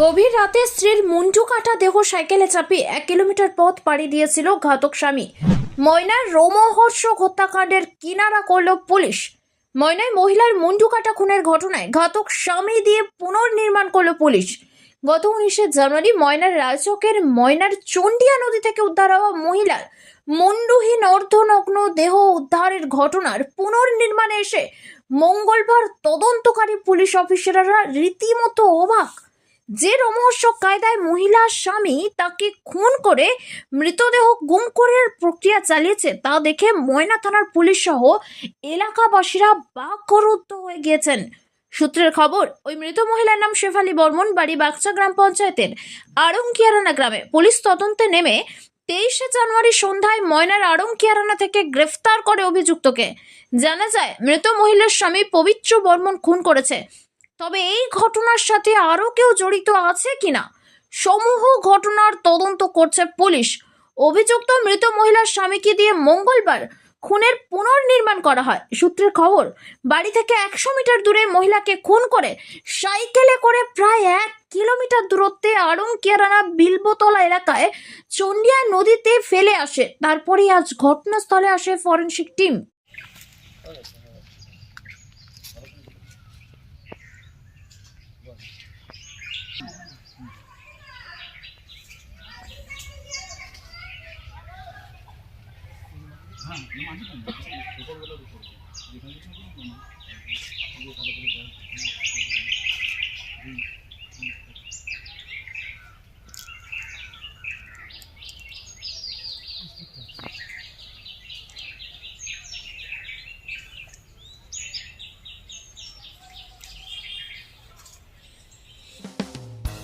গভীর রাতে স্ত্রীর মুন্টু কাটা দেহ সাইকেলে চাপিয়ে এক কিলোমিটার পথ পাড়ি দিয়েছিল ঘাতক স্বামী। ময়নার রোমহর্ষক হত্যাকাণ্ডের কিনারা করল পুলিশ। ময়নায় মহিলার মুন্টু কাটা খুনের ঘটনায় ঘাতক স্বামী দিয়ে পুনর্নির্মাণ করল পুলিশ। গত উনিশে জানুয়ারি ময়নার রায়চকের ময়নার চন্ডিয়া নদী থেকে উদ্ধার হওয়া মহিলার মুন্ডুহীন অর্ধনগ্ন দেহ উদ্ধারের ঘটনার পুনর্নির্মাণে এসে মঙ্গলবার তদন্তকারী পুলিশ অফিসাররা রীতিমতো অবাক। যে রোমহর্ষক কায়দায় মহিলা স্বামী তাকে খুন করে মৃতদেহ গুম করার প্রক্রিয়া চালিয়েছে, তা দেখে ময়না থানার পুলিশ সহ এলাকাবাসীরা বাকরুদ্ধ হয়ে গিয়েছেন। সূত্রের খবর, ওই মৃত মহিলার নাম শেফালি বর্মন, বাড়ি বাগচা গ্রাম পঞ্চায়েতের আড়ংকিয়ারানা গ্রামে। পুলিশ তদন্তে নেমে তেইশে জানুয়ারি সন্ধ্যায় ময়নার আড়ংকিয়ারানা থেকে গ্রেফতার করে অভিযুক্তকে। জানা যায়, মৃত মহিলার স্বামী পবিত্র বর্মন খুন করেছে। তবে এই ঘটনার সাথে আরও কেউ জড়িত আছে কিনা? সমূহ ঘটনার তদন্ত করছে পুলিশ। অভিযুক্ত মৃত মহিলার স্বামীকে দিয়ে মঙ্গলবার খুনের পুনর্নির্মাণ করা হয়। সূত্রের খবর, বাড়ি থেকে একশো মিটার দূরে মহিলাকে খুন করে সাইকেলে করে প্রায় এক কিলোমিটার দূরত্বে আড়ংকিয়ারানা বিলবোতলা এলাকায় চন্ডিয়া নদীতে ফেলে আসে। তারপরেই আজ ঘটনাস্থলে আসে ফরেনসিক টিম।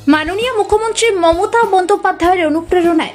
মাননীয় মুখ্যমন্ত্রী মমতা বন্দ্যোপাধ্যায়ের অনুপ্রেরণায়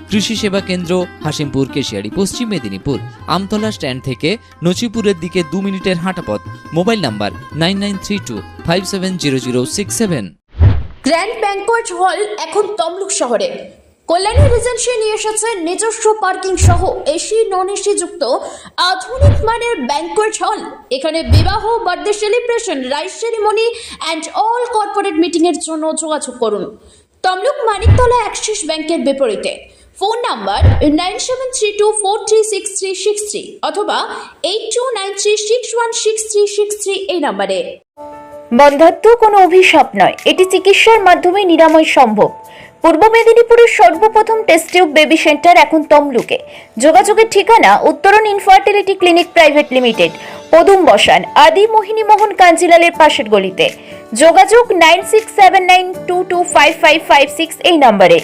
কৃষি সেবা কেন্দ্র হাসিমপুর কেশিয়ারি, পশ্চিম মেদিনীপুর। আমতলা স্ট্যান্ড থেকে নচিপুরের দিকে দু মিনিটের হাঁটাপথ। Mobile number nine nine three two five seven zero zero six seven. Grand banquet hall এখন তমলুক শহরে। কল্যাণী রিজেন্সি নিয়ে এসেছে নিজস্ব পার্কিং সহ এসি নন এসি যুক্ত আধুনিক মানের ব্যাংকোয়েট হল। এখানে বিবাহ birthday celebration rice ceremony and all corporate মিটিংয়ের জন্য যোগাযোগ করুন। তমলুক মানিকতলা অ্যাক্সিস ব্যাংকের বিপরীতে। Phone number nine seven three two four three six three six three অথবা eight two nine three six one six three six three এই নাম্বারে। বন্ধাত্ম কোনো অভিশাপ নয়। এটি চিকিৎসার মাধ্যমে নিরাময় সম্ভব। পূর্ব মেদিনীপুরের সর্বপ্রথম টেস্ট টিউব বেবি সেন্টার এখন তমলুকে। যোগাযোগের ঠিকানা উত্তরণ ইনফার্টিলিটি ক্লিনিক প্রাইভেট লিমিটেড পদুম বসান, আদি মোহিনী মোহন কাঞ্জিলালের পাশের গলিতে। যোগাযোগ nine six seven nine two two five five five six এই নম্বরে।